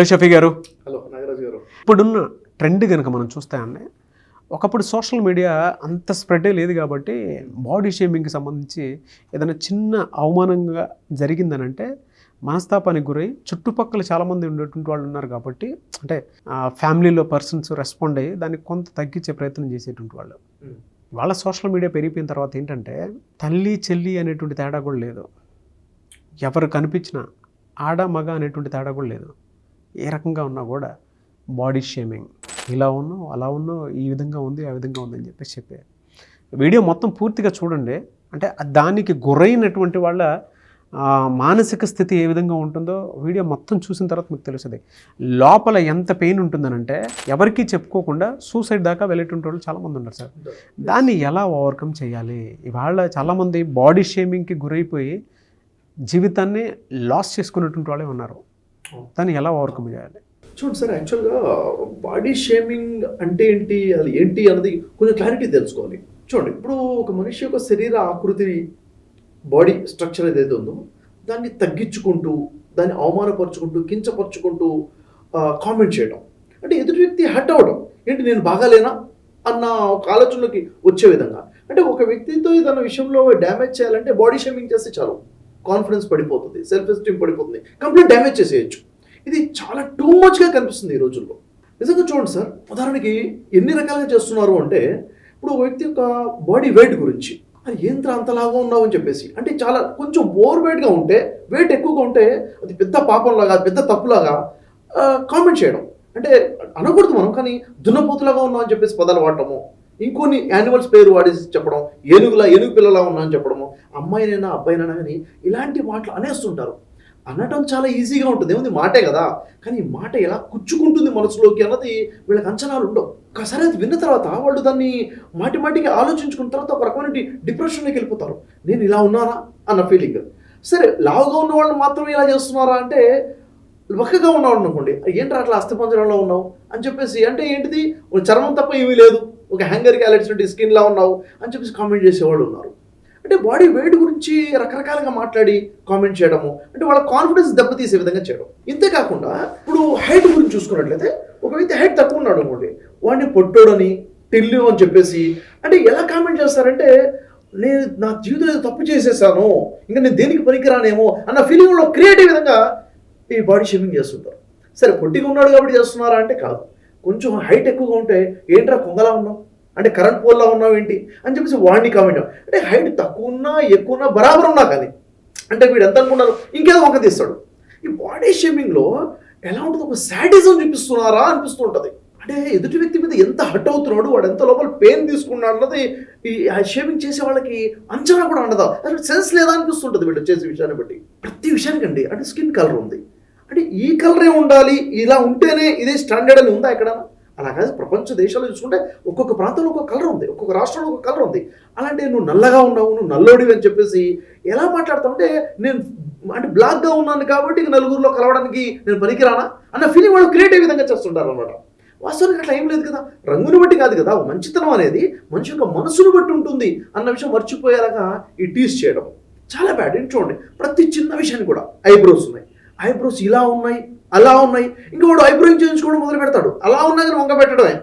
Hello Shafi గారు. Hello Nagaraju గారు. ఇప్పుడున్న ట్రెండ్ కనుక మనం చూస్తే అండి ఒకప్పుడు సోషల్ మీడియా అంత స్ప్రెడే లేదు కాబట్టి బాడీ షేమింగ్కి సంబంధించి ఏదైనా చిన్న అవమానంగా జరిగిందనంటే మనస్తాపానికి గురై చుట్టుపక్కల చాలామంది ఉండేటువంటి వాళ్ళు ఉన్నారు కాబట్టి అంటే ఫ్యామిలీలో పర్సన్స్ రెస్పాండ్ అయ్యి దాన్ని కొంత తగ్గించే ప్రయత్నం చేసేటువంటి వాళ్ళు. వాళ్ళ సోషల్ మీడియా పెరిగిపోయిన తర్వాత ఏంటంటే తల్లి చెల్లి అనేటువంటి తేడా కూడా లేదు. ఎవరు కనిపించినా ఆడ మగ అనేటువంటి తేడా కూడా లేదు. ఏ రకంగా ఉన్నా కూడా బాడీ షేమింగ్. ఇలా ఉన్నావు అలా ఉన్నావు ఈ విధంగా ఉంది ఆ విధంగా ఉంది అని చెప్పేసి చెప్పే వీడియో మొత్తం పూర్తిగా చూడండి. అంటే దానికి గురైనటువంటి వాళ్ళ మానసిక స్థితి ఏ విధంగా ఉంటుందో వీడియో మొత్తం చూసిన తర్వాత మీకు తెలుస్తుంది. లోపల ఎంత పెయిన్ ఉంటుందనంటే ఎవరికీ చెప్పుకోకుండా సూసైడ్ దాకా వెళ్ళేటువంటి వాళ్ళు చాలామంది ఉన్నారు సార్. దాన్ని ఎలా ఓవర్కమ్ చేయాలి? ఇవాళ చాలామంది బాడీ షేమింగ్కి గురైపోయి జీవితాన్ని లాస్ చేసుకున్నటువంటి వాళ్ళే ఉన్నారు. దాన్ని ఎలా ఓవర్కమ్ చేయాలి? చూడండి సార్ యాక్చువల్గా బాడీ షేమింగ్ అంటే ఏంటి అది ఏంటి అన్నది కొంచెం క్లారిటీ తెలుసుకోవాలి. చూడండి ఇప్పుడు ఒక మనిషి యొక్క శరీర ఆకృతి బాడీ స్ట్రక్చర్ ఏదైతే ఉందో దాన్ని తగ్గించుకుంటూ దాన్ని అవమానపరుచుకుంటూ కించపరుచుకుంటూ కామెంట్ చేయడం అంటే ఎదుటి వ్యక్తి హర్ట్ అవ్వడం ఏంటి నేను బాగాలేనా అన్న ఒక ఆలోచనలోకి వచ్చే విధంగా. అంటే ఒక వ్యక్తితో తన విషయంలో డ్యామేజ్ చేయాలంటే బాడీ షేమింగ్ చేస్తే చాలు. కాన్ఫిడెన్స్ పడిపోతుంది సెల్ఫ్ ఎస్టీమ్ పడిపోతుంది కంప్లీట్ డ్యామేజ్ చేసేయచ్చు. ఇది చాలా టూ మచ్గా కనిపిస్తుంది ఈ రోజుల్లో. నిజంగా చూడండి సార్ ఉదాహరణకి ఎన్ని రకాలుగా చేస్తున్నారు అంటే ఇప్పుడు ఒక వ్యక్తి యొక్క బాడీ వెయిట్ గురించి అది ఏంద్ర అంతలాగా ఉన్నావు? అని చెప్పేసి. అంటే చాలా కొంచెం ఓవర్ వెయిట్గా ఉంటే వెయిట్ ఎక్కువగా ఉంటే అది పెద్ద పాపంలాగా పెద్ద తప్పులాగా కామెంట్ చేయడం. అంటే అనకూడదు మనం కానీ దున్నపోతులాగా ఉన్నాం అని చెప్పేసి పదాలు వాడటము. ఇంకొన్ని యానిమల్స్ పేరు వాడేసి చెప్పడం ఏనుగులా ఏనుగు పిల్లలా ఉన్నా అని చెప్పడము అమ్మాయినైనా అబ్బాయినైనా కానీ ఇలాంటి మాటలు అనేస్తుంటారు. అనటం చాలా ఈజీగా ఉంటుంది. ఏముంది? మాటే కదా. కానీ ఈ మాట ఎలా కుచ్చుకుంటుంది మనసులోకి అన్నది వీళ్ళకి అంచనాలు ఉండవు. ఒకసారి అది విన్న తర్వాత వాళ్ళు దాన్ని మాటి మాటికి ఆలోచించుకున్న తర్వాత ఒక రకమైన డిప్రెషన్లోకి వెళ్ళిపోతారు. నేను ఇలా ఉన్నానా అన్న ఫీలింగ్ సరే లావుగా ఉన్న వాళ్ళు మాత్రమే ఇలా చేస్తున్నారా అంటే వక్కగా ఉన్నావు అనుకోండి ఏంట్రా అట్లా అస్థిపంజరంలో ఉన్నావు? అని చెప్పేసి అంటే ఏంటిది? చర్మం తప్ప ఏమీ లేదు. ఒక హ్యాంగర్కి అలర్చినట్టు స్కిన్లా ఉన్నావు అని చెప్పేసి కామెంట్ చేసేవాళ్ళు ఉన్నారు. అంటే బాడీ వెయిట్ గురించి రకరకాలుగా మాట్లాడి కామెంట్ చేయడము అంటే వాళ్ళ కాన్ఫిడెన్స్ దెబ్బతీసే విధంగా చేయడం. ఇంతే కాకుండా ఇప్పుడు హైట్ గురించి చూసుకున్నట్లయితే ఒక వ్యక్తి హైట్ తక్కువ ఉన్నాడు అనుకోండి వాడిని పొట్టోడని టిల్లు అని చెప్పేసి అంటే ఎలా కామెంట్ చేస్తారంటే నేను నా జీవితంలో తప్పు చేసేసాను ఇంకా నేను దేనికి పనికిరానేమో అన్న ఫీలింగ్లో క్రియేటివ్ విధంగా ఈ బాడీ షేమింగ్ చేస్తుంటారు. సరే పొట్టిగా ఉన్నాడు కాబట్టి చేస్తున్నారా అంటే కాదు. కొంచెం హైట్ ఎక్కువగా ఉంటే ఏంట్రా కొంగలా ఉన్నావు? అంటే కరెంట్ పోల్లా ఉన్నావు ఏంటి? అని చెప్పేసి వాడిని కామెంట్ అంటే హైట్ తక్కువ ఉన్నా ఎక్కువ ఉన్నా బరాబర్ ఉన్నా కానీ అంటే వీడు ఎంత అనుకున్నారు ఇంకేదో వంక తీస్తాడు. ఈ బాడీ షేమింగ్లో ఎలా ఉంటుంది ఒక సాడిజం చూపిస్తున్నారా అనిపిస్తూ ఉంటుంది. అంటే ఎదుటి వ్యక్తి మీద ఎంత హట్ అవుతున్నాడు వాడు ఎంత లోపల పెయిన్ తీసుకున్నాడు అన్నది ఈ షేవింగ్ చేసే వాళ్ళకి అంచనా కూడా ఉండదు. అసలు సెన్స్ లేదా అనిపిస్తుంటుంది వీళ్ళు చేసే విషయాన్ని బట్టి. ప్రతి విషయానికండి అంటే స్కిన్ కలర్ ఉంది. అంటే ఈ కలరే ఉండాలి ఇలా ఉంటేనే ఇదే స్టాండర్డ్ అని ఉందా ఎక్కడ? అలా కాదు ప్రపంచ దేశాలు చూసుకుంటే ఒక్కొక్క ప్రాంతంలో ఒక్కొక్క కలర్ ఉంది ఒక్కొక్క రాష్ట్రంలో ఒక కలర్ ఉంది. అలాంటి నువ్వు నల్లగా ఉన్నావు నువ్వు నల్లోడివి అని చెప్పేసి ఎలా మాట్లాడుతుంటే నేను అంటే బ్లాక్గా ఉన్నాను కాబట్టి ఇక నలుగురిలో కలవడానికి నేను పనికిరానా? అన్న ఫీలింగ్ వాళ్ళు క్రియేట్ అయ్యే విధంగా చేస్తుంటారు అనమాట వాస్తవానికి అట్లా ఏం లేదు కదా. రంగుని బట్టి కాదు కదా మంచితనం అనేది మనిషి యొక్క మనసును బట్టి ఉంటుంది అన్న విషయం మర్చిపోయేలాగా ఈ టీస్ చేయడం. చాలా బ్యాడ్ ఏంటి చూడండి ప్రతి చిన్న విషయాన్ని కూడా ఐబ్రోస్ ఉన్నాయి. ఐబ్రోస్ ఇలా ఉన్నాయి అలా ఉన్నాయి. ఇంకా వాడు ఐబ్రోయింగ్ చేయించుకోవడం మొదలు పెడతాడు. అలా ఉన్నా కానీ వంక పెట్టడమే.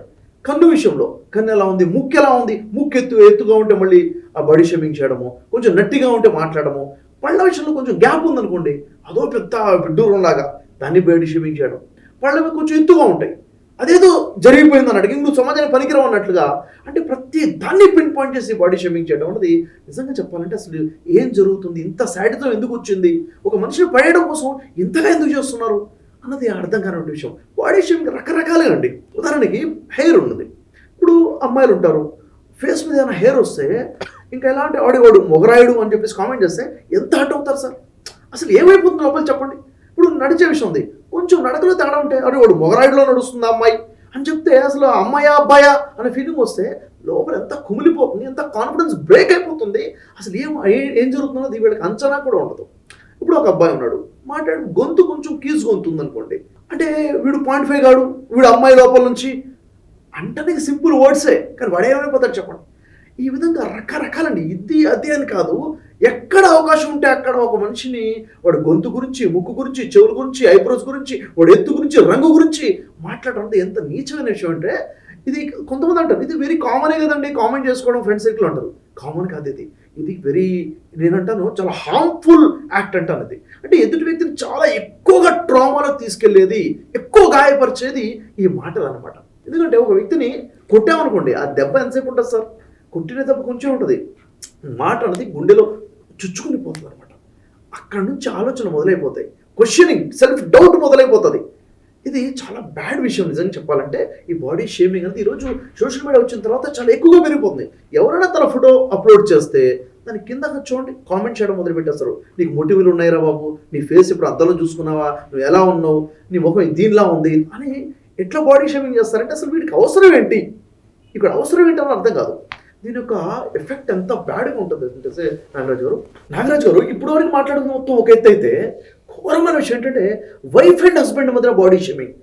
కన్ను విషయంలో కన్ను ఎలా ఉంది ముక్కు ఎలా ఉంది ముక్కు ఎత్తు ఎత్తుగా ఉంటే మళ్ళీ ఆ బాడీ షేమింగ్ చేయడము కొంచెం నట్టిగా ఉంటే మాట్లాడము. పళ్ళ విషయంలో కొంచెం గ్యాప్ ఉందనుకోండి అదో పెద్ద విడ్డూరం లాగా దాన్ని బాడీ షేమింగ్ చేయడం. పళ్ళవి కొంచెం ఎత్తుగా ఉంటాయి. అదేదో జరిగిపోయింది అన్నట్టు నువ్వు సమాజానికి పనికిరావు అన్నట్లుగా. అంటే ప్రతి దాన్ని పిన్ పాయింట్ చేసి బాడీ షేమింగ్ చేయడం అన్నది నిజంగా చెప్పాలంటే అసలు ఏం జరుగుతుంది? ఇంత సాటితో ఎందుకు వచ్చింది? ఒక మనిషిని పడేయడం కోసం ఇంతగా ఎందుకు చేస్తున్నారు? అన్నది అర్థం కానివ్వండి విషయం. బాడీ షేమింగ్ రకరకాలుగా అండి. ఉదాహరణకి హెయిర్ ఉన్నది. ఇప్పుడు అమ్మాయిలు ఉంటారు. ఫేస్ మీద ఏమైనా హెయిర్ వస్తే ఇంకా ఎలాంటి ఆడివాడు మొగరాయుడు అని చెప్పేసి కామెంట్ చేస్తే ఎంత హట్ అవుతారు సార్? అసలు ఏమైపోతుంది లోపల చెప్పండి. ఇప్పుడు నడిచే విషయం ఉంది. కొంచెం నడకలో తేడా ఉంటే అరే వాడు మొగరాయుడులో నడుస్తుంది అమ్మాయి? అని చెప్తే అసలు అమ్మాయా అబ్బాయా అనే ఫీలింగ్ వస్తే లోపల ఎంత కుమిలిపోతుంది ఎంత కాన్ఫిడెన్స్ బ్రేక్ అయిపోతుంది అసలు ఏం ఏం జరుగుతుందో వీళ్ళకి అంచనా కూడా ఉండదు. ఇప్పుడు ఒక అబ్బాయి ఉన్నాడు మాట్లాడు గొంతు కొంచెం కీజు గొంతుంది అనుకోండి. అంటే వీడు పాయింట్ ఫైవ్ కాడు వీడు అమ్మాయి లోపల నుంచి. అంటే సింపుల్ వర్డ్సే కానీ వాడేమైపోతాడు చెప్పండి? ఈ విధంగా రకరకాలండి ఇది అది అని కాదు ఎక్కడ అవకాశం ఉంటే అక్కడ ఒక మనిషిని వాడు గొంతు గురించి ముక్కు గురించి చెవుల గురించి ఐబ్రోస్ గురించి వాడు ఎత్తు గురించి రంగు గురించి మాట్లాడడం ఎంత నీచమైన విషయం అంటే ఇది కొంతమంది అంటారు ఇది వెరీ కామనే కదండి కామెంట్ చేసుకోవడం ఫ్రెండ్ సర్కిల్ అంటారు. కామన్ కాదు ఇది. ఇది వెరీ నేనంటాను చాలా హార్మ్ఫుల్ యాక్ట్ అంటాను ఇది. అంటే ఎదుటి వ్యక్తిని చాలా ఎక్కువగా ట్రామాలో తీసుకెళ్ళేది ఎక్కువ గాయపరిచేది ఈ మాటలు అనమాట ఎందుకంటే ఒక వ్యక్తిని కొట్టామనుకోండి ఆ దెబ్బ ఎంతసేపు ఉంటుంది సార్? కొట్టిన దెబ్బ కొంచెం ఉంటుంది. మాట అనేది గుండెలో చుచ్చుకుని పోతుంది అనమాట అక్కడ నుంచి ఆలోచన మొదలైపోతాయి. క్వశ్చనింగ్ సెల్ఫ్ డౌట్ మొదలైపోతుంది. ఇది చాలా బ్యాడ్ విషయం నిజంగా చెప్పాలంటే ఈ బాడీ షేమింగ్ అనేది ఈరోజు సోషల్ మీడియా వచ్చిన తర్వాత చాలా ఎక్కువగా పెరిగిపోతుంది. ఎవరైనా తన ఫోటో అప్లోడ్ చేస్తే దాని కింద చూడండి కామెంట్ చేయడం మొదలు పెట్టేస్తారు నీకు మొటివులు ఉన్నాయిరా బాబు నీ ఫేస్ ఇప్పుడు అద్దంలో చూసుకున్నావా నువ్వు ఎలా ఉన్నావు నీ ముఖం దీనిలా ఉంది అని ఎట్లా బాడీ షేమింగ్ చేస్తారంటే అసలు వీడికి అవసరం ఏంటి? ఇక్కడ అవసరం ఏంటని అర్థం కాదు. దీని యొక్క ఎఫెక్ట్ ఎంత బ్యాడ్గా ఉంటుంది. అంటే నాగరాజు గారు. నాగరాజు గారు ఇప్పుడు వరకు మాట్లాడుతున్న మొత్తం ఒక ఎత్తు అయితే ఘోరమైన విషయం ఏంటంటే వైఫ్ అండ్ హస్బెండ్ మధ్య బాడీ షేమింగ్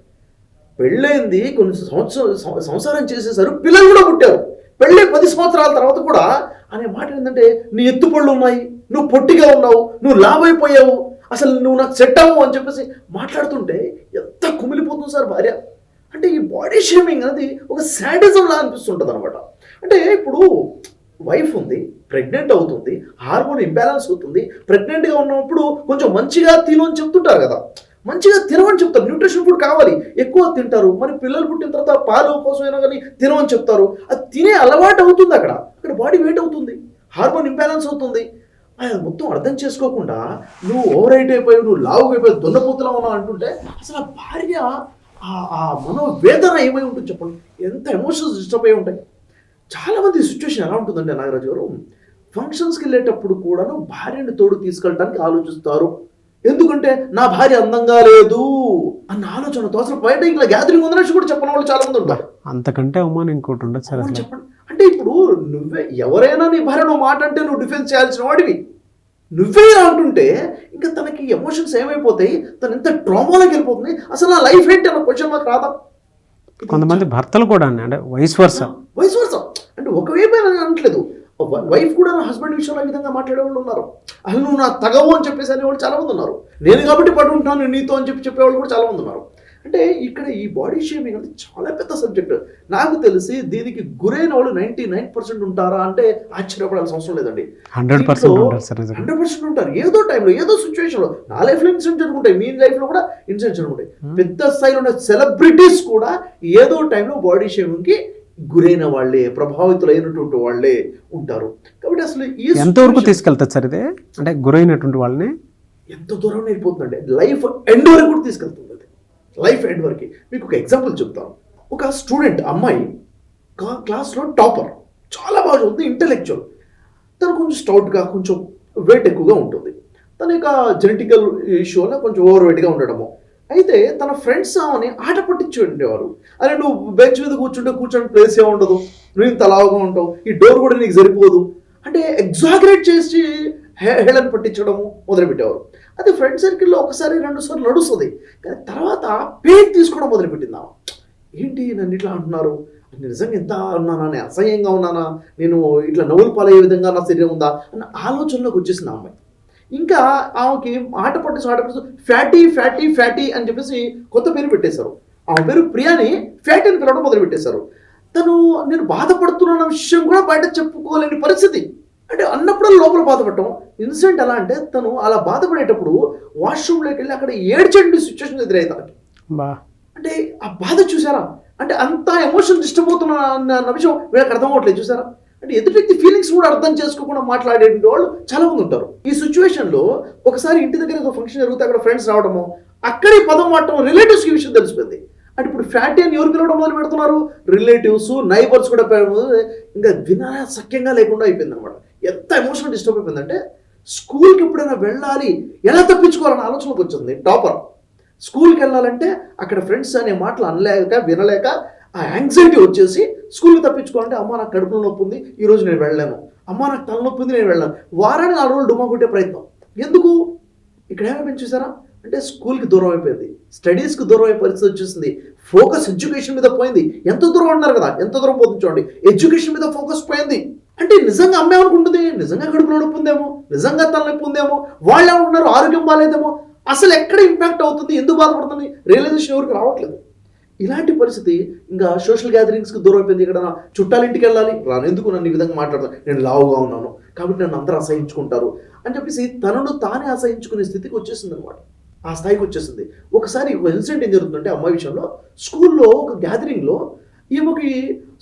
పెళ్ళైంది కొన్ని సంవత్సరం సంసారం చేసేసారు పిల్లలు కూడా పుట్టారు. పెళ్ళి పది సంవత్సరాల తర్వాత కూడా అనే మాట ఏంటంటే నీ ఎత్తుపళ్ళు ఉన్నాయి నువ్వు పొట్టిగా ఉన్నావు నువ్వు లాభైపోయావు అసలు నువ్వు నాకు సెట్ అవ్వు అని చెప్పేసి మాట్లాడుతుంటే ఎంత కుమిలిపోతుంది సార్ భార్య. అంటే ఈ బాడీ షేమింగ్ అనేది ఒక శాడిజం లా అనిపిస్తుంటుంది అనమాట అంటే ఇప్పుడు వైఫ్ ఉంది ప్రెగ్నెంట్ అవుతుంది హార్మోన్ ఇంబ్యాలెన్స్ అవుతుంది ప్రెగ్నెంట్గా ఉన్నప్పుడు కొంచెం మంచిగా తిను అని చెప్తుంటారు కదా. మంచిగా తినమని చెప్తారు. న్యూట్రిషన్ ఫుడ్ కావాలి. ఎక్కువ తింటారు. మరి పిల్లలు పుట్టిన తర్వాత పాలు కోసమైనా కానీ తినమని చెప్తారు. అది తినే అలవాటు అవుతుంది అక్కడ. అక్కడ బాడీ వెయిట్ అవుతుంది. హార్మోన్ ఇంబ్యాలెన్స్ అవుతుంది. అది మొత్తం అర్థం చేసుకోకుండా నువ్వు ఓవర్ హైట్ అయిపోయి నువ్వు లావు అయిపోయి దున్నపోతులా ఉన్నావు అంటుంటే అసలు ఆ భార్య ఆ- ఆ మనోవేదన ఏమై ఉంటుంది చెప్పండి? ఎంత ఎమోషన్స్ డిస్టర్బ్ అయి ఉంటాయి? చాలా మంది సిచ్యువేషన్ ఎలా ఉంటుందంటే నాగరాజు గారు ఫంక్షన్స్కి వెళ్ళేటప్పుడు కూడాను భార్యని తోడు తీసుకెళ్ళడానికి ఆలోచిస్తారు. ఎందుకంటే నా భార్య అందంగా లేదు అన్న ఆలోచనతో అసలు బయట ఇలా గ్యాదరింగ్ ఉందని కూడా చెప్పని వాళ్ళు చాలా మంది ఉంటారు అంతకంటే అవమానం ఇంకోటి ఉండదు సార్ చెప్పండి. అంటే ఇప్పుడు నువ్వే ఎవరైనా నీ భార్య నువ్వు మాట అంటే నువ్వు డిఫెన్స్ చేయాల్సిన వాడివి. నువ్వే అంటుంటే ఇంకా తనకి ఎమోషన్స్ ఏమైపోతాయి? తను ఎంత ట్రామాలోకి వెళ్ళిపోతుంది? అసలు నా లైఫ్ ఏంటి అన్న క్వశ్చన్ మాకు రాదా? కొంతమంది భర్తలు కూడా అండి అంటే వయసు వరుస ఒకవైపు అని అనట్లేదు. వైఫ్ కూడా నా హస్బెండ్ విషయంలో ఈ విధంగా మాట్లాడే వాళ్ళు ఉన్నారు. అసలు నువ్వు నా తగవు అని చెప్పేసి అనేవాళ్ళు చాలా మంది ఉన్నారు. నేను కాబట్టి పడి ఉంటాను నీతో అని చెప్పి చెప్పేవాళ్ళు కూడా చాలా మంది ఉన్నారు. అంటే ఇక్కడ ఈ బాడీ షేమింగ్ అనేది చాలా పెద్ద సబ్జెక్ట్ నాకు తెలిసి దీనికి గురైన వాళ్ళు నైంటీ నైన్ పర్సెంట్ ఉంటారా అంటే ఆశ్చర్యపడాల్సిన అవసరం లేదండి. హండ్రెడ్ పర్సెంట్ హండ్రెడ్ పర్సెంట్ ఉంటారు. ఏదో టైంలో ఏదో సిచ్యువేషన్లో నా లైఫ్లో ఇన్సిడెంట్ జరుగుంటాయి. మీ లైఫ్లో కూడా ఇన్సిడెంట్ జరుగుతాయి పెద్ద స్థాయిలో ఉన్న సెలబ్రిటీస్ కూడా ఏదో టైంలో బాడీ షేమింగ్కి గురైన వాళ్ళే ప్రభావితులైనటువంటి వాళ్ళే ఉంటారు. కాబట్టి అసలు ఎంతవరకు తీసుకెళ్తారు సార్ ఇది? అంటే గురైనటువంటి వాళ్ళని? ఎంత దూరం వెళ్ళిపోతుందంటే లైఫ్ ఎండ్ వరకు కూడా తీసుకెళ్తుంది అది. లైఫ్ ఎండ్ వరకు. మీకు ఒక ఎగ్జాంపుల్ చెప్తాను. ఒక స్టూడెంట్ అమ్మాయి క్లాస్లో టాపర్. చాలా బాగా చదువుతుంది ఇంటెలెక్చువల్. తను కొంచెం స్టౌట్గా కొంచెం వెయిట్ ఎక్కువగా ఉంటుంది. తన యొక్క జెనెటికల్ ఇష్యూ వల్ల కొంచెం ఓవర్ వెయిట్గా ఉండడము. అయితే తన ఫ్రెండ్స్ ఆమెని ఆట పట్టించి ఉండేవారు. అరే నువ్వు బెంచ్ మీద కూర్చుంటే కూర్చొని ప్లేస్ ఏ ఉండదు. నువ్వు ఇంత లావుగా ఉంటావు. ఈ డోర్ కూడా నీకు సరిపోదు. అంటే ఎగ్జాగరేట్ చేసి హే- హేళన పట్టించడము మొదలుపెట్టేవారు. అది ఫ్రెండ్ సర్కిల్లో ఒకసారి రెండు సార్లు నడుస్తుంది. కానీ తర్వాత పేరు తీసుకోవడం మొదలుపెట్టింది ఆమె. ఏంటి నన్ను ఇట్లా అంటున్నారు? నిజంగా ఎంత ఉన్నానా? నేను అసహ్యంగా ఉన్నానా? నేను ఇట్లా నవ్వులు పాలయ్యే విధంగా నా శరీరం ఉందా? అన్న ఆలోచనలోకి వచ్చేసింది ఆ అమ్మాయి. ఇంకా ఆమెకి ఆట పట్టేసి ఆట పట్టేసి ఫ్యాటీ ఫ్యాటీ ఫ్యాటీ అని చెప్పేసి కొత్త పేరు పెట్టేశారు. ఆమె పేరు ప్రియాని ఫ్యాటీ అని పిలవడం మొదలు పెట్టేశారు తను నేను బాధపడుతున్న విషయం కూడా బయట చెప్పుకోలేని పరిస్థితి. అంటే అన్నప్పుడు లోపల బాధపడటం. ఇన్సిడెంట్ ఎలా అంటే తను అలా బాధపడేటప్పుడు వాష్రూమ్లోకి వెళ్ళి అక్కడ ఏడ్చండి సిచ్యువేషన్ ఎదురయ్యి తనకి బా. అంటే ఆ బాధ చూసారా? అంటే అంత ఎమోషన్ డిస్టర్బ్ అవుతున్న అన్న అన్న విషయం వీళ్ళకి అర్థం అవ్వట్లేదు చూసారా? అంటే ఎదుటి వ్యక్తి ఫీలింగ్స్ కూడా అర్థం చేసుకోకుండా మాట్లాడే వాళ్ళు చాలా మంది ఉంటారు. ఈ సిచ్యువేషన్లో ఒకసారి ఇంటి దగ్గర ఏదో ఫంక్షన్ జరిగితే అక్కడ ఫ్రెండ్స్ రావడము అక్కడే పదం వాడటం రిలేటివ్స్కి విషయం తెలిసిపోయింది. అంటే ఇప్పుడు ఫ్యాటీ అని ఎవరు పిలవడం మొదలు పెడుతున్నారు? రిలేటివ్స్ నైబర్స్ కూడా పిలవడం ఇంకా వినాశక్యంగా లేకుండా అయిపోయింది అనమాట ఎంత ఎమోషనల్ డిస్టర్బ్ అయిపోయిందంటే స్కూల్కి ఎప్పుడైనా వెళ్ళాలి ఎలా తప్పించుకోవాలన్న ఆలోచనకు వచ్చింది. టాపర్ స్కూల్కి వెళ్ళాలంటే అక్కడ ఫ్రెండ్స్ అనే మాటలు అనలేక వినలేక ఆ యాంగ్జైటీ వచ్చేసి స్కూల్కి తప్పించుకోవాలంటే అమ్మ నాకు కడుపులో నొప్పి ఉంది ఈ రోజు నేను వెళ్ళాను అమ్మ నాకు తలనొప్పి ఉంది నేను వెళ్ళాను వారానికి నాలుగు రోజులు డుమా కొట్టే ప్రయత్నం. ఎందుకు? ఇక్కడ ఏమైనా చూసారా? అంటే స్కూల్కి దూరం అయిపోయింది. స్టడీస్కి దూరం అయ్యే పరిస్థితి వచ్చేసింది. ఫోకస్ ఎడ్యుకేషన్ మీద పోయింది. ఎంత దూరం అన్నారు కదా? ఎంత దూరం పోతుంది చూడండి. ఎడ్యుకేషన్ మీద ఫోకస్ పోయింది. అంటే నిజంగా అమ్మే అనుకుంటుంది నిజంగా కడుపులో నొప్పి ఉందేమో? నిజంగా తలనొప్పి ఉందేమో? వాళ్ళు ఏమంటున్నారు ఆరోగ్యం బాగాలేదేమో అసలు ఎక్కడ ఇంపాక్ట్ అవుతుంది? ఎందుకు బాధపడుతుంది? రియలైజేషన్ ఎవరికి రావట్లేదు. ఇలాంటి పరిస్థితి ఇంకా సోషల్ గ్యాదరింగ్స్కి దూరం అయిపోయింది. ఇక్కడ చుట్టాలు చుట్టాలింటికి వెళ్ళాలి రాను ఎందుకు నన్ను ఈ విధంగా మాట్లాడతాను నేను లావుగా ఉన్నాను. కాబట్టి నన్ను అందరూ అసహించుకుంటారు అని చెప్పేసి తనను తానే అసహించుకునే స్థితికి వచ్చేసింది అనమాట ఆ స్థాయికి వచ్చేసింది. ఒకసారి ఒక ఇన్సిడెంట్ ఏం జరుగుతుందంటే అమ్మాయి విషయంలో స్కూల్లో ఒక గ్యాదరింగ్లో ఈమెకి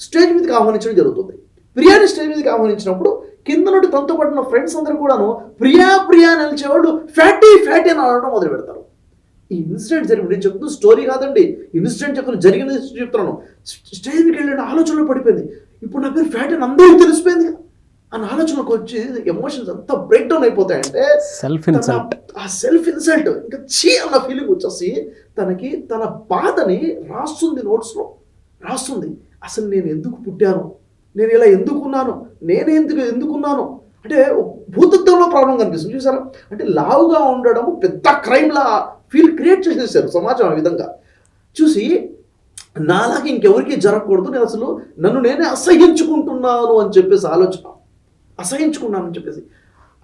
స్టేజ్ మీదకి ఆహ్వానించడం జరుగుతుంది. ప్రియాని స్టేజ్ మీదకి ఆహ్వానించినప్పుడు కింద నుండి తనతో పడిన ఫ్రెండ్స్ అందరూ కూడాను ప్రియా ప్రియా అని నిలిచేవాళ్ళు ఫ్యాటీ ఫ్యాటీ అని అనడం మొదలు పెడతారు ఈ ఇన్సిడెంట్ జరిగి నేను చెప్తున్న స్టోరీ కాదండి. ఇన్సిడెంట్ చెప్తున్నా జరిగిన చెప్తున్నాను. స్టేజ్ మీదకి వెళ్ళిన ఆలోచనలో పడిపోయింది. ఇప్పుడు నా పేరు ఫ్యాట్ అని అందరికీ తెలిసిపోయింది. అని ఆలోచనకు వచ్చి ఎమోషన్స్ అంతా బ్రేక్ డౌన్ అయిపోతాయంటే సెల్ఫ్ ఇన్సల్ట్ ఆ సెల్ఫ్ ఇన్సల్ట్ ఇంకా చీ అన్న ఫీలింగ్ వచ్చేసి తనకి తన బాధని రాస్తుంది నోట్స్లో. రాస్తుంది. అసలు నేను ఎందుకు పుట్టాను? నేను ఇలా ఎందుకున్నాను? నేను ఎందుకు ఎందుకున్నాను? అంటే భూతత్వంలో ప్రాబ్లం కనిపిస్తుంది. చూసారా? అంటే లావుగా ఉండడం పెద్ద క్రైమ్లా ఫీల్ క్రియేట్ చేసేసారు సమాజం ఆ విధంగా. చూసి నాలాగా ఇంకెవరికి జరగకూడదు నేను అసలు నన్ను నేనే అసహించుకుంటున్నాను అని చెప్పేసి ఆలోచన. అసహించుకున్నాను అని చెప్పేసి.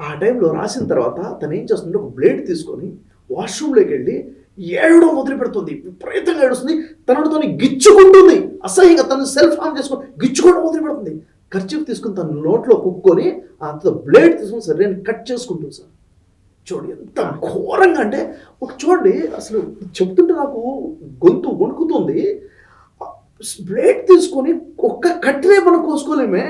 ఆ టైంలో రాసిన తర్వాత తను ఏం చేస్తుంటే ఒక బ్లేడ్ తీసుకొని వాష్రూమ్లోకి వెళ్ళి ఏడవడం మొదలు పెడుతుంది విపరీతంగా ఏడుస్తుంది. తనను తను గిచ్చుకుంటుంది. అసహ్యంగా తను సెల్ఫ్ హార్మ్ చేసుకొని గిచ్చుకోవడం మొదలు పెడుతుంది ఖర్చు తీసుకుని తన నోట్లో కుక్కొని ఆ బ్లేడ్ తీసుకొని సరే నేను కట్ చేసుకుంటుంది సార్. చూడు ఎంత ఘోరంగా అంటే ఒక చూడండి అసలు చెప్తుంటే నాకు గొంతు వణుకుతుంది. బ్లేడ్ తీసుకొని ఒక్క కట్టినే మనం కోసుకోలేమే.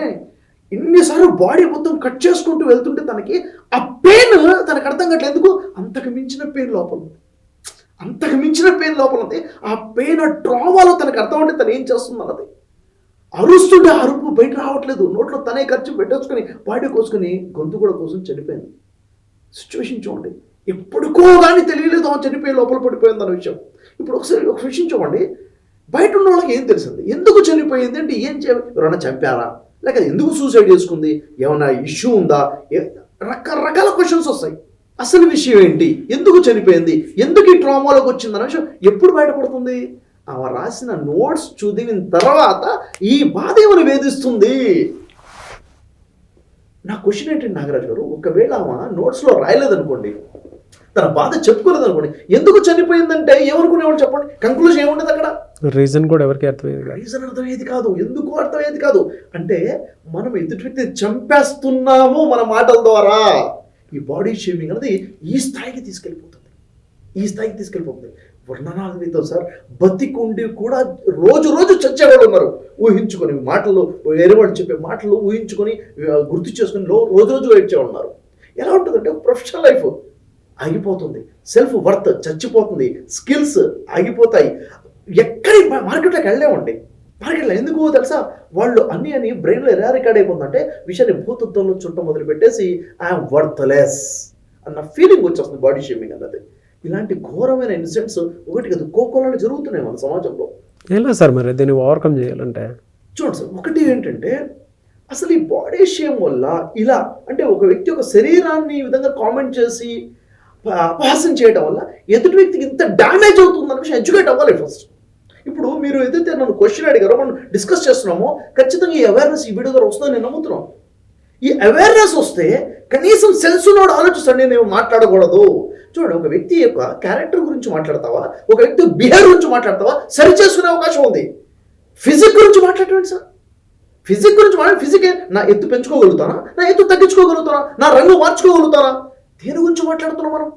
ఇన్నిసార్లు బాడీ మొత్తం కట్ చేసుకుంటూ వెళ్తుంటే తనకి ఆ పెయిన్ తనకు అర్థం కావట్లేదు. ఎందుకు? అంతకు మించిన పెయిన్ లోపల ఉంది. అంతకు మించిన పెయిన్ లోపల ఉంది. ఆ పెయిన్ ఆ ట్రామాలో తనకు అర్థం అంటే తను ఏం చేస్తుంది అన్నది. అరుస్తుంటే ఆ అరుపు బయట రావట్లేదు. నోట్లో తనే ఖర్చు పెట్టేసుకొని బాడీ కోసుకొని గొంతు కూడా కోసం చనిపోయింది. సిచ్యువేషన్ చూడండి. ఎప్పుడుకో కానీ తెలియలేదు ఆమె చనిపోయి లోపల పడిపోయింది అన్న విషయం. ఇప్పుడు ఒకసారి ఒక విషయం చూడండి. బయట ఉన్న వాళ్ళకి ఏం తెలిసింది ఎందుకు చనిపోయింది అంటే ఏం చేయాలి? ఎవరైనా చంపారా? లేక ఎందుకు సూసైడ్ చేసుకుంది? ఏమైనా ఇష్యూ ఉందా? రకరకాల క్వశ్చన్స్ వస్తాయి. అసలు విషయం ఏంటి? ఎందుకు చనిపోయింది? ఎందుకు ఈ ట్రామాలోకి వచ్చింది అన్న విషయం ఎప్పుడు బయటపడుతుంది? ఆమె రాసిన నోట్స్ చదివిన తర్వాత ఈ బాధ ఏమైనా వేధిస్తుంది? నా క్వశ్చన్ ఏంటంటే నాగరాజు గారు? ఒకవేళ ఆమె నోట్స్లో రాయలేదనుకోండి తన బాధ చెప్పుకోలేదు అనుకోండి ఎందుకు చనిపోయిందంటే ఏమనుకునేవాడు చెప్పండి? కంక్లూజన్ ఏముండదు అక్కడ? రీజన్ కూడా ఎవరికి అర్థమయ్యేది కాదు. రీజన్ అర్థమయ్యేది కాదు. ఎందుకు అర్థమయ్యేది కాదు? అంటే మనం ఎదుటి వ్యక్తిని చంపేస్తున్నాము మన మాటల ద్వారా. ఈ బాడీ షేమింగ్ అనేది ఈ స్థాయికి తీసుకెళ్ళిపోతుంది. ఈ స్థాయికి తీసుకెళ్ళిపోతుంది. వర్ణనాలతో సార్ బతికుండి కూడా రోజు రోజు చచ్చేవాళ్ళు ఉన్నారు. ఊహించుకొని మాటలు వేరే వాళ్ళు చెప్పే మాటలు ఊహించుకొని గుర్తు చేసుకుని లో- రోజు రోజు ఏడ్చేవాళ్ళు ఉన్నారు ఎలా ఉంటుందంటే ప్రొఫెషనల్ లైఫ్ ఆగిపోతుంది. సెల్ఫ్ వర్త్ చచ్చిపోతుంది. స్కిల్స్ ఆగిపోతాయి. ఎక్కడి మార్కెట్లోకి వెళ్ళలేమండి. మార్కెట్లో ఎందుకు తెలుసా? వాళ్ళు అన్ని అని బ్రెయిన్లో ఎలా రికార్డ్ అయిపోతుందంటే విషయాన్ని భూతత్వంలో చుట్టం మొదలు పెట్టేసి ఐఎమ్ వర్త్లెస్ అన్న ఫీలింగ్ వచ్చేస్తుంది బాడీ షేమింగ్ అన్నది. ఇలాంటి ఘోరమైన ఇన్సిడెంట్స్ ఒకటి కదా కోకోలలో జరుగుతున్నాయి మన సమాజంలో. ఎలా సార్ మరి దీన్ని ఓవర్కమ్ చేయాలంటే. చూడండి సార్ ఒకటి ఏంటంటే అసలు ఈ బాడీ షేమ్ వల్ల ఇలా అంటే ఒక వ్యక్తి యొక్క శరీరాన్ని ఈ విధంగా కామెంట్ చేసి అపహాస్యం చేయడం వల్ల ఎదుటి వ్యక్తికి ఇంత డ్యామేజ్ అవుతుందన్న విషయం ఎడ్యుకేట్ అవ్వాలి ఫస్ట్ ఇప్పుడు మీరు ఏదైతే నన్ను క్వశ్చన్ అడిగారో మనం డిస్కస్ చేస్తున్నామో ఖచ్చితంగా ఈ అవేర్నెస్ ఈ వీడియో ద్వారా వస్తుందని నేను నమ్ముతున్నాను. ఈ అవేర్నెస్ వస్తే కనీసం సెన్స్ ఉన్నవాడు ఆలోచిస్తాడు నేను మాట్లాడకూడదు. చూడండి ఒక వ్యక్తి యొక్క క్యారెక్టర్ గురించి మాట్లాడతావా? ఒక వ్యక్తి బిహేవియర్ గురించి మాట్లాడతావా? సరి చేసుకునే అవకాశం ఉంది. ఫిజిక్ గురించి మాట్లాడండి సార్? ఫిజిక్ గురించి మాట్లాడి ఫిజిక్ నా ఎత్తు పెంచుకోగలుగుతానా? నా ఎత్తు తగ్గించుకోగలుగుతానా? నా రంగు మార్చుకోగలుగుతానా? దేని గురించి మాట్లాడుతున్నాం మనం?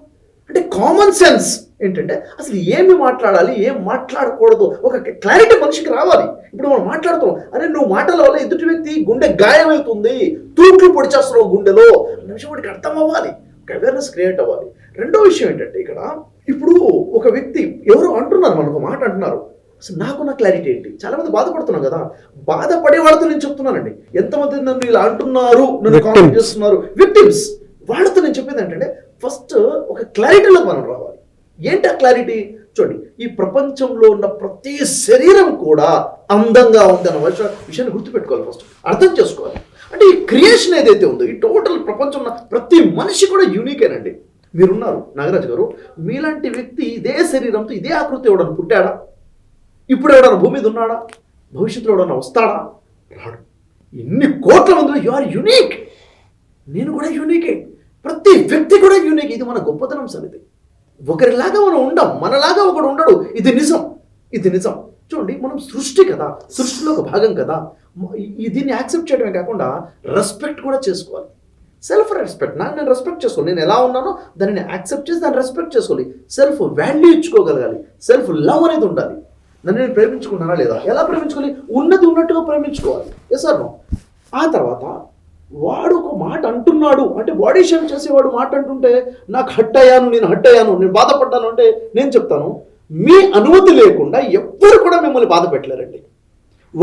అంటే కామన్ సెన్స్ ఏంటంటే అసలు ఏమి మాట్లాడాలి ఏం మాట్లాడకూడదు ఒక క్లారిటీ మనిషికి రావాలి. ఇప్పుడు మనం మాట్లాడుతున్నాం అరే నువ్వు మాటల వల్ల ఎదుటి వ్యక్తి గుండె గాయమవుతుంది తూట్లు పొడిచేస్తున్నావు గుండెలో అన్న విషయం వాడికి అర్థం అవ్వాలి ఒక అవేర్నెస్ క్రియేట్ అవ్వాలి. రెండో విషయం ఏంటంటే ఇక్కడ ఇప్పుడు ఒక వ్యక్తి ఎవరు అంటున్నారు మనకు మాట అంటున్నారు. అసలు నాకున్న క్లారిటీ ఏంటి? చాలా మంది బాధపడుతున్నాం కదా. బాధపడే వాళ్ళతో నేను చెప్తున్నానండి. ఎంతమంది నన్ను ఇలా అంటున్నారు నన్ను. కామెంట్ చేస్తున్నారు? విక్టిమ్స్ వాళ్ళతో నేను చెప్పేది ఏంటంటే ఫస్ట్ ఒక క్లారిటీలో మనం రావాలి. ఏంటి ఆ క్లారిటీ? చూడండి ఈ ప్రపంచంలో ఉన్న ప్రతి శరీరం కూడా అందంగా ఉంది అన్న విషయాన్ని గుర్తుపెట్టుకోవాలి ఫస్ట్ అర్థం చేసుకోవాలి. అంటే ఈ క్రియేషన్ ఏదైతే ఉందో ఈ టోటల్ ప్రపంచం ఉన్న ప్రతి మనిషి కూడా యూనికేనండి మీరున్నారు నాగరాజు గారు మీలాంటి వ్యక్తి ఇదే శరీరంతో ఇదే ఆకృతి ఎవడన్నా పుట్టాడా? ఇప్పుడు ఎవడన్నా భూమి మీద ఉన్నాడా? భవిష్యత్తులో ఎవడన్నా వస్తాడా? రాడు. ఇన్ని కోట్ల మందిలో యు ఆర్ యునీక్ నేను కూడా యూనికే ప్రతి వ్యక్తి కూడా యూనిక్ ఇది మన గొప్పతనం సార్ ఒకరిలాగా మనం ఉండం మనలాగా ఒకడు ఉండడు. ఇది నిజం. ఇది నిజం. చూడండి మనం సృష్టి కదా. సృష్టిలో ఒక భాగం కదా. దీన్ని యాక్సెప్ట్ చేయడమే కాకుండా రెస్పెక్ట్ కూడా చేసుకోవాలి. సెల్ఫ్ రెస్పెక్ట్ నా నేను రెస్పెక్ట్ చేసుకోవాలి. నేను ఎలా ఉన్నానో దాన్ని యాక్సెప్ట్ చేసి దాన్ని రెస్పెక్ట్ చేసుకోవాలి. సెల్ఫ్ వాల్యూ ఇచ్చుకోగలగాలి. సెల్ఫ్ లవ్ అనేది ఉండాలి. నన్ను నేను ప్రేమించుకున్నానా లేదా? ఎలా ప్రేమించుకోవాలి? ఉన్నది ఉన్నట్టుగా ప్రేమించుకోవాలి. ఎస్ ఆర్ నో ఆ తర్వాత వాడు ఒక మాట అంటున్నాడు. అంటే బాడీ షేమ్ చేసేవాడు మాట అంటుంటే నాకు హట్ అయ్యాను నేను హట్ అయ్యాను నేను బాధపడ్డాను అంటే నేను చెప్తాను. మీ అనుమతి లేకుండా ఎవ్వరు కూడా మిమ్మల్ని బాధ పెట్టలేరండి.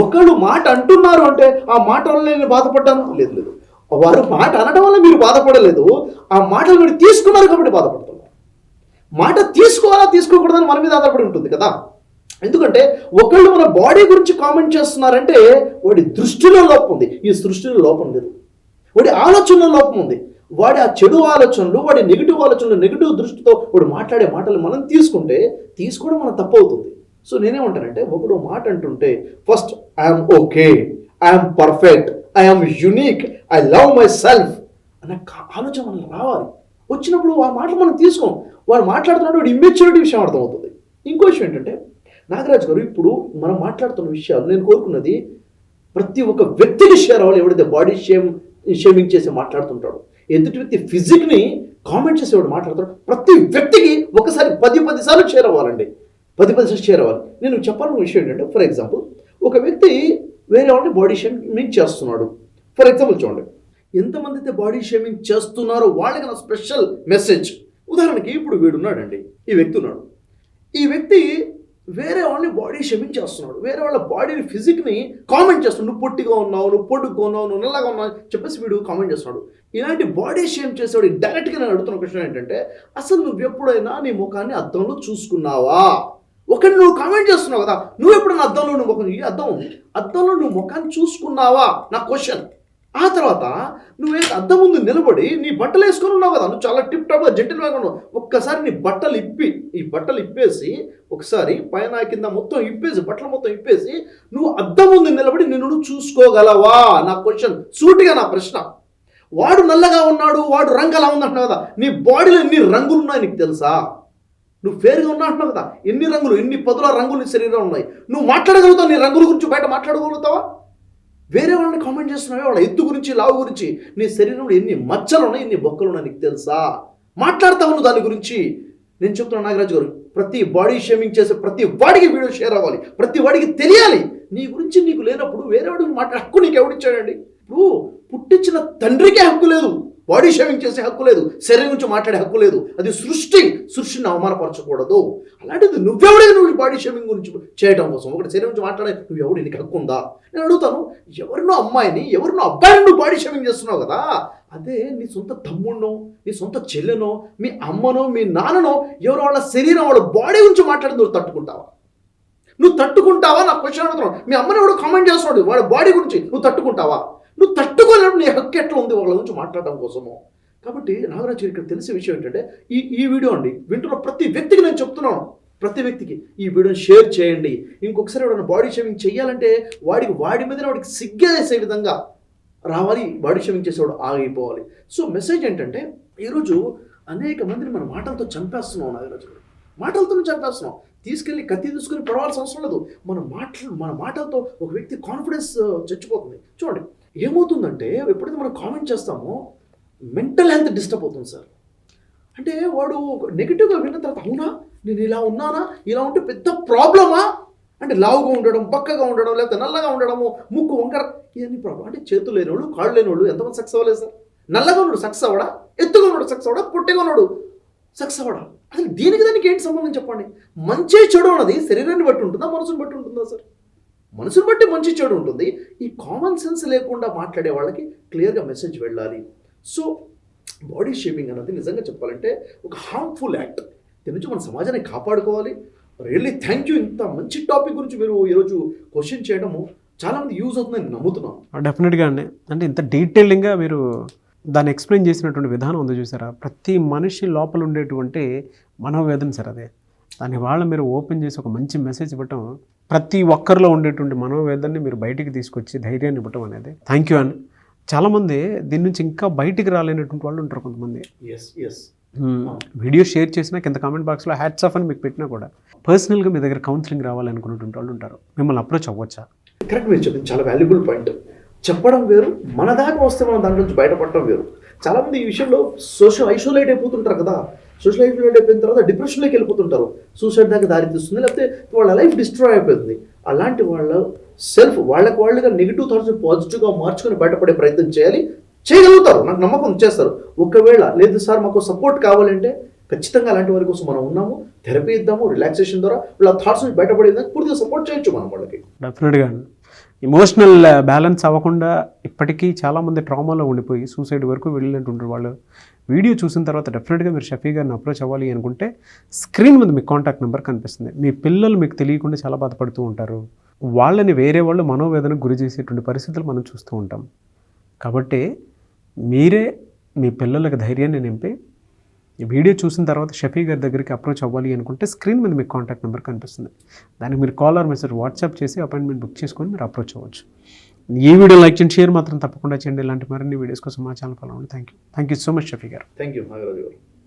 ఒకళ్ళు మాట అంటున్నారు అంటే ఆ మాట వల్ల నేను బాధపడ్డాను లేదు లేదు. వారు మాట అనడం వల్ల మీరు బాధపడలేదు. ఆ మాటలు మీరు తీసుకున్నారు కాబట్టి బాధపడుతున్నారు. మాట తీసుకోవాలా తీసుకోకూడదని మన మీద ఆధారపడి ఉంటుంది కదా. ఎందుకంటే ఒకళ్ళు మన బాడీ గురించి కామెంట్ చేస్తున్నారంటే వాడి దృష్టిలో లోపం ఉంది. ఈ సృష్టిలో లోపం లేదు. వాడి ఆలోచనలో లోపం ఉంది. వాడి ఆ చెడు ఆలోచనలు వాడి నెగిటివ్ ఆలోచనలు నెగిటివ్ దృష్టితో వాడు మాట్లాడే మాటలు మనం తీసుకుంటే తీసుకోవడం మన తప్పు అవుతుంది సో నేనేమంటానంటే ఒకడు మాట అంటుంటే first I'm okay I'm perfect I'm unique I love myself అనే ఆలోచన మనకు రావాలి. వచ్చినప్పుడు ఆ మాటలు మనం తీసుకోం. వాడు మాట్లాడుతున్నాడు వాడు ఇమ్మెచ్యూరిటీ విషయం అర్థమవుతుంది. ఇంకో విషయం ఏంటంటే నాగరాజు గారు ఇప్పుడు మనం మాట్లాడుతున్న విషయాలు నేను కోరుకున్నది ప్రతి ఒక్క వ్యక్తికి షేర్ అవ్వాలి. ఎవడైతే బాడీ షేమ్ షేమింగ్ చేసి మాట్లాడుతుంటాడు. ఎదుటి వ్యక్తి ఫిజిక్ని కామెంట్ చేసేవాడు మాట్లాడతాడు ప్రతి వ్యక్తికి ఒకసారి పది పది సార్లు షేర్ అవ్వాలండి. పది పది సార్లు షేర్ అవ్వాలి. నేను చెప్పాలన్న విషయం ఏంటంటే ఫర్ ఎగ్జాంపుల్ ఒక వ్యక్తి వేరే వాళ్ళని బాడీ షేమింగ్ చేస్తున్నాడు. ఫర్ ఎగ్జాంపుల్ చూడండి. ఎంతమంది అయితే బాడీ షేమింగ్ చేస్తున్నారో వాళ్ళకి నా స్పెషల్ మెసేజ్ ఉదాహరణకి ఇప్పుడు వీడున్నాడండి. ఈ వ్యక్తి ఉన్నాడు. ఈ వ్యక్తి వేరే వాళ్ళని బాడీ షేమింగ్ చేస్తున్నాడు వేరే వాళ్ళ బాడీని ఫిజిక్ని కామెంట్ చేస్తున్నాడు. నువ్వు పొట్టిగా ఉన్నావు నువ్వు పొట్టుగా ఉన్నావు నువ్వు నల్లగా ఉన్నావు చెప్పేసి వీడు కామెంట్ చేస్తున్నాడు. ఇలాంటి బాడీ షేమ్ చేసేవాడు డైరెక్ట్గా నేను అడుగుతున్న క్వశ్చన్ ఏంటంటే అసలు నువ్వు ఎప్పుడైనా నీ ముఖాన్ని అద్దంలో చూసుకున్నావా? ఒకటి నువ్వు కామెంట్ చేస్తున్నావు కదా నువ్వు ఎప్పుడైనా అద్దంలో నువ్వు ముఖం ఈ అద్దం ఉంది. అద్దంలో నువ్వు ముఖాన్ని చూసుకున్నావా? నా క్వశ్చన్ ఆ తర్వాత నువ్వే అద్దం ముందు నిలబడి నీ బట్టలు వేసుకొని ఉన్నావు కదా నువ్వు చాలా టిప్ టాప్గా జెంటిల్ ఉన్నావు. ఒక్కసారి నీ బట్టలు ఇప్పి ఈ బట్టలు ఇప్పేసి ఒకసారి పైన కింద మొత్తం ఇప్పేసి బట్టలు మొత్తం ఇప్పేసి నువ్వు అద్దం ముందు నిలబడి నిన్ను చూసుకోగలవా? నా క్వశ్చన్ సూటిగా నా ప్రశ్న. వాడు నల్లగా ఉన్నాడు వాడు రంగు అలా ఉందంటున్నావు కదా నీ బాడీలో ఎన్ని రంగులు ఉన్నాయి నీకు తెలుసా? నువ్వు ఫేర్గా ఉన్నా అంటున్నావు కదా ఎన్ని రంగులు ఎన్ని పదుల రంగులు నీ శరీరంలో ఉన్నాయి? నువ్వు మాట్లాడగలుగుతావు? నీ రంగుల గురించి బయట మాట్లాడగలుగుతావా? వేరే వాళ్ళని కామెంట్ చేస్తున్నావే వాళ్ళ ఎత్తు గురించి లావు గురించి నీ శరీరంలో ఎన్ని మచ్చలు ఉన్నాయి ఎన్ని బొక్కలు ఉన్నాయి నీకు తెలుసా? మాట్లాడతావు నువ్వు దాని గురించి. నేను చెప్తున్నా నాగరాజు గారు ప్రతి బాడీ షేమింగ్ చేసే ప్రతి వాడికి వీడియో షేర్ అవ్వాలి. ప్రతి వాడికి తెలియాలి. నీ గురించి నీకు లేనప్పుడు వేరే వాడికి మాట్లాడుకు హక్కు నీకు ఎవడిచ్చాడండి ఇప్పుడు పుట్టించిన తండ్రికే హక్కు లేదు. బాడీ షేవింగ్ చేసే హక్కు లేదు. శరీరం గురించి మాట్లాడే హక్కు లేదు. అది సృష్టి. సృష్టిని అవమానపరచకూడదు. అలాంటిది నువ్వెవడే నువ్వు బాడీ షేవింగ్ గురించి చేయడం కోసం? ఒకటి శరీరం గురించి మాట్లాడే నువ్వు ఎవడు నీకు హక్కు ఉందా? నేను అడుగుతాను ఎవరినో అమ్మాయిని ఎవరినో అబ్బాయిని నువ్వు బాడీ షేవింగ్ చేస్తున్నావు కదా? అదే నీ సొంత తమ్ముడినో నీ సొంత చెల్లెనో మీ అమ్మనో మీ నాన్ననో ఎవరో వాళ్ళ శరీరం వాళ్ళ బాడీ గురించి మాట్లాడి నువ్వు తట్టుకుంటావా? నువ్వు తట్టుకుంటావా? నా క్వశ్చన్ అడుగుతున్నావు మీ అమ్మని ఎవడో కామెంట్ చేస్తున్నాడు. వాడి బాడీ గురించి నువ్వు తట్టుకుంటావా? నువ్వు తట్టుకోలేవు నీ హక్కు ఎట్లా ఉంది వాళ్ళ గురించి మాట్లాడడం కోసము. కాబట్టి నాగరాజు ఇక్కడ తెలిసే విషయం ఏంటంటే ఈ ఈ వీడియో అండి వింటున్న ప్రతి వ్యక్తికి నేను చెప్తున్నాను. ప్రతి వ్యక్తికి ఈ వీడియోని షేర్ చేయండి. ఇంకొకసారి ఎవరైనా బాడీ షేవింగ్ చేయాలంటే వాడికి వాడి మీద వాడికి సిగ్గేసే విధంగా రావాలి బాడీ షేవింగ్ చేసేవాడు ఆగిపోవాలి. సో మెసేజ్ ఏంటంటే ఈరోజు అనేక మందిని మన మాటలతో చంపేస్తున్నాం నాగరాజు గారు. మాటలతో చంపేస్తున్నాం. తీసుకెళ్ళి కత్తి తీసుకుని పడవలసిన అవసరం లేదు. మన మాటలు మన మాటలతో ఒక వ్యక్తి కాన్ఫిడెన్స్ చచ్చిపోతుంది. చూడండి ఏమవుతుందంటే ఎప్పుడైతే మనం కామెంట్ చేస్తామో మెంటల్ హెల్త్ డిస్టర్బ్ అవుతుంది సార్. అంటే వాడు నెగిటివ్గా విన్న తర్వాత అవునా? నేను ఇలా ఉన్నానా? ఇలా ఉంటే పెద్ద ప్రాబ్లమా అంటే లావుగా ఉండడం బక్కగా ఉండడం లేకపోతే నల్లగా ఉండడము ముక్కు వంకర ఇవన్నీ ప్రాబ్లం అంటే చేతులు లేని వాళ్ళు కాళ్ళు లేని వాళ్ళు ఎంతమంది సక్సెస్ అవ్వలేదు సార్. నల్లగా ఉన్నాడు సక్సెస్ అవ్వడా? ఎత్తుగా ఉన్నాడు సక్సెస్ అవ్వడా? పొట్టిగా ఉన్నాడు సక్సెస్ అవ్వడా? అసలు దీనికి దానికి ఏంటి సంబంధం చెప్పండి? మంచి చెడు అన్నది శరీరాన్ని బట్టి ఉంటుందా మనసుని బట్టి ఉంటుందా సార్? మనసును బట్టి మంచి చెడు ఉంటుంది. ఈ కామన్ సెన్స్ లేకుండా మాట్లాడే వాళ్ళకి క్లియర్గా మెసేజ్ వెళ్ళాలి. సో బాడీ షేమింగ్ అన్నది నిజంగా చెప్పాలంటే ఒక హార్మ్ఫుల్ యాక్ట్ దీని నుంచి మన సమాజాన్ని కాపాడుకోవాలి. రియల్లీ థ్యాంక్ యూ ఇంత మంచి టాపిక్ గురించి మీరు ఈరోజు క్వశ్చన్ చేయడము చాలామంది యూజ్ అవుతుందని నమ్ముతున్నాను. డెఫినెట్గా అండి. అంటే ఇంత డీటెయిలింగ్గా మీరు దాన్ని ఎక్స్ప్లెయిన్ చేసినటువంటి విధానం ఉంది చూసారా? ప్రతి మనిషి లోపల ఉండేటువంటి మనోవేదన సార్ అదే. దాన్ని వాళ్ళ మీరు ఓపెన్ చేసి ఒక మంచి మెసేజ్ ఇవ్వటం ప్రతి ఒక్కరిలో ఉండేటువంటి మనోవేదనని మీరు బయటికి తీసుకొచ్చి ధైర్యాన్ని ఇవ్వటం అనేది థ్యాంక్ యూ అండ్ చాలామంది దీని నుంచి ఇంకా బయటికి రాలేనటువంటి వాళ్ళు ఉంటారు కొంతమంది. వీడియో షేర్ చేసినా కింద కామెంట్ బాక్స్లో హ్యాట్స్ ఆఫ్ అని మీకు పెట్టినా కూడా పర్సనల్గా మీ దగ్గర కౌన్సిలింగ్ రావాలనుకున్నటువంటి వాళ్ళు ఉంటారు. మిమ్మల్ని అప్రోచ్ అవ్వచ్చా? కరెక్ట్ మీరు చెప్పింది చాలా వాల్యుబుల్ పాయింట్ చెప్పడం వేరు మన దాకా వస్తే మనం దాని నుంచి బయటపడటం వేరు. చాలా మంది ఈ విషయంలో సోషల్ ఐసోలేట్ అయిపోతుంటారు కదా. సోషల్ ఐసోలేట్ అయిపోయిన తర్వాత డిప్రెషన్లోకి వెళ్ళిపోతుంటారు. సూసైడ్ దాకా దారితీస్తుంది లేకపోతే వాళ్ళ లైఫ్ డిస్ట్రాయ్ అయిపోతుంది. అలాంటి వాళ్ళ సెల్ఫ్ వాళ్ళకి వాళ్ళుగా నెగిటివ్ థాట్స్ పాజిటివ్గా మార్చుకొని బయటపడే ప్రయత్నం చేయాలి. చేయగలుగుతారు. నాకు నమ్మకం చేస్తారు ఒకవేళ లేదు సార్ మాకు సపోర్ట్ కావాలంటే ఖచ్చితంగా అలాంటి వారి కోసం మనం ఉన్నాము. థెరపీ ఇద్దాము. రిలాక్సేషన్ ద్వారా వాళ్ళ థాట్స్ నుంచి బయటపడేదానికి పూర్తిగా సపోర్ట్ చేయొచ్చు మనం వాళ్ళకి. డెఫినెట్గా ఇమోషనల్ బ్యాలెన్స్ అవ్వకుండా ఇప్పటికీ చాలామంది ట్రామాలో ఉండిపోయి సూసైడ్ వరకు వెళ్ళినటువంటి వాళ్ళు. వీడియో చూసిన తర్వాత డెఫినెట్గా మీరు షఫీ గారిని అప్రోచ్ అవ్వాలి అనుకుంటే స్క్రీన్ మీద మీ కాంటాక్ట్ నెంబర్ కనిపిస్తుంది. మీ పిల్లలు మీకు తెలియకుండా చాలా బాధపడుతూ ఉంటారు. వాళ్ళని వేరే వాళ్ళు మనోవేదనకు గురి చేసేటువంటి పరిస్థితులు మనం చూస్తూ ఉంటాం. కాబట్టి మీరే మీ పిల్లలకు ధైర్యాన్ని నింపి వీడియో చూసిన తర్వాత షఫీ గారి దగ్గరికి అప్రోచ్ అవ్వాలి అనుకుంటే స్క్రీన్ మీద మీకు కాంటాక్ట్ నెంబర్ కనిపిస్తుంది. దానికి మీరు కాల్ ఆర్ మెసేజ్ వాట్సాప్ చేసి అపాయింట్మెంట్ బుక్ చేసుకొని మీరు అప్రోచ్ అవ్వచ్చు. ఈ వీడియో లైక్ చేయండి షేర్ మాత్రం తప్పకుండా చేయండి. ఇలాంటి మరిన్ని వీడియోస్ కోసం మా ఛానల్ ఫాలో అవ్వండి. Thank you thank you so much Shafi garu. Thank you Nagaraju గారు.